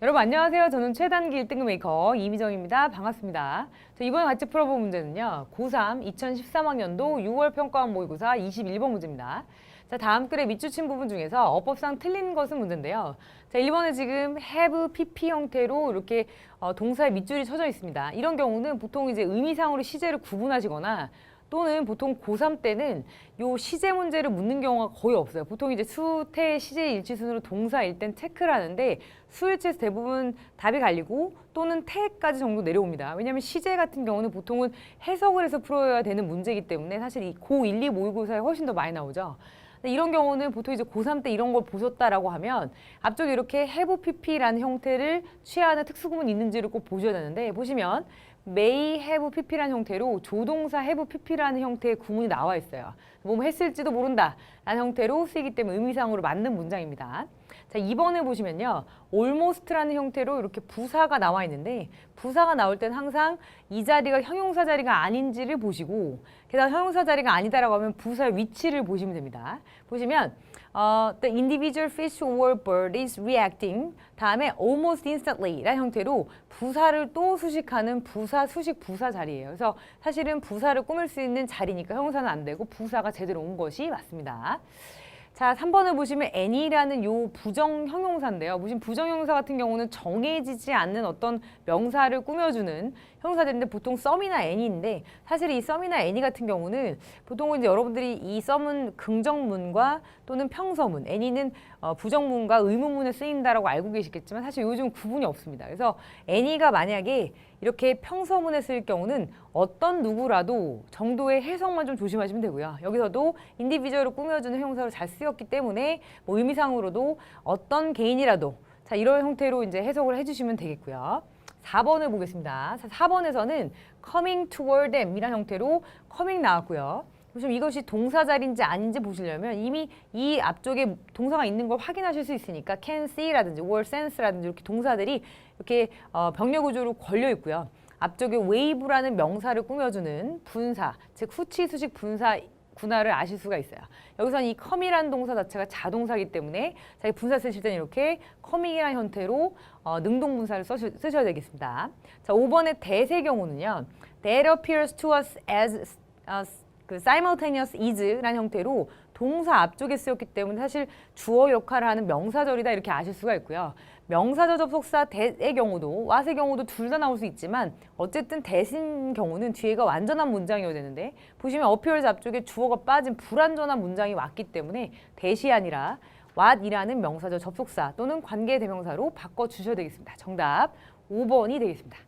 여러분 안녕하세요. 저는 최단기 1등급 메이커 이미정입니다. 반갑습니다. 자, 이번에 같이 풀어볼 문제는요. 고3 2013학년도 6월 평가원 모의고사 21번 문제입니다. 자, 다음 글의 밑줄친 부분 중에서 어법상 틀린 것은 문제인데요. 자, 1번에 지금 have, pp 형태로 이렇게 어, 동사의 밑줄이 쳐져 있습니다. 이런 경우는 보통 이제 의미상으로 시제를 구분하시거나 또는 보통 고3 때는 요 시제 문제를 묻는 경우가 거의 없어요. 보통 이제 수태 시제 일치순으로 동사일 땐 체크를 하는데 수일치에서 대부분 답이 갈리고 또는 태까지 정도 내려옵니다. 왜냐하면 시제 같은 경우는 보통은 해석을 해서 풀어야 되는 문제이기 때문에 사실 이 고1, 2 모의고사에 훨씬 더 많이 나오죠. 이런 경우는 보통 이제 고3 때 이런 걸 보셨다라고 하면 앞쪽에 이렇게 have pp라는 형태를 취하는 특수구문이 있는지를 꼭 보셔야 되는데 보시면 may have pp라는 형태로 조동사 have pp라는 형태의 구문이 나와 있어요. 뭐 했을지도 모른다 라는 형태로 쓰이기 때문에 의미상으로 맞는 문장입니다. 자, 2번에 보시면요. almost라는 형태로 이렇게 부사가 나와 있는데 부사가 나올 땐 항상 이 자리가 형용사 자리가 아닌지를 보시고 게다가 형용사 자리가 아니다라고 하면 부사의 위치를 보시면 됩니다. 보시면 어, the individual fish or bird is reacting 다음에 almost instantly 라는 형태로 부사를 또 수식하는 부사 수식 부사 자리예요. 그래서 사실은 부사를 꾸밀 수 있는 자리니까 형용사는 안 되고 부사가 제대로 온 것이 맞습니다. 자, 3번을 보시면 any라는 요 부정 형용사인데요. 보시면 부정 형용사 같은 경우는 정해지지 않는 어떤 명사를 꾸며주는 형용사들인데 보통 썸이나 any인데 사실 이 썸이나 any 같은 경우는 보통은 이제 여러분들이 이 썸은 긍정문과 또는 평서문, any는 어, 부정문과 의문문에 쓰인다라고 알고 계시겠지만 사실 요즘 구분이 없습니다. 그래서 any가 만약에 이렇게 평서문에 쓰일 경우는 어떤 누구라도 정도의 해석만 좀 조심하시면 되고요. 여기서도 인디비주얼을 꾸며주는 형용사로 잘 쓰였기 때문에 뭐 의미상으로도 어떤 개인이라도 자 이런 형태로 이제 해석을 해주시면 되겠고요. 4번을 보겠습니다. 4번에서는 coming toward them 이란 형태로 coming 나왔고요. 보시면 이것이 동사 자리인지 아닌지 보시려면 이미 이 앞쪽에 동사가 있는 걸 확인하실 수 있으니까 can see라든지 or sense라든지 이렇게 동사들이 이렇게 어, 병렬 구조로 걸려 있고요. 앞쪽에 wave라는 명사를 꾸며주는 분사, 즉 후치 수식 분사 구나를 아실 수가 있어요. 여기서는 이 come이라는 동사 자체가 자동사이기 때문에 자기 분사 쓰실 때는 이렇게 coming이라는 형태로 어, 능동분사를 써시, 쓰셔야 되겠습니다. 자, 5번의 대세 경우는요. That appears to us as 어, 그 simultaneous is라는 형태로 동사 앞쪽에 쓰였기 때문에 사실 주어 역할을 하는 명사절이다 이렇게 아실 수가 있고요. 명사절 접속사 대의 경우도 what의 경우도 둘 다 나올 수 있지만 어쨌든 대신 경우는 뒤에가 완전한 문장이어야 되는데 보시면 appears 앞쪽에 주어가 빠진 불완전한 문장이 왔기 때문에 대시 아니라 what이라는 명사절 접속사 또는 관계 대명사로 바꿔 주셔야 되겠습니다. 정답 5번이 되겠습니다.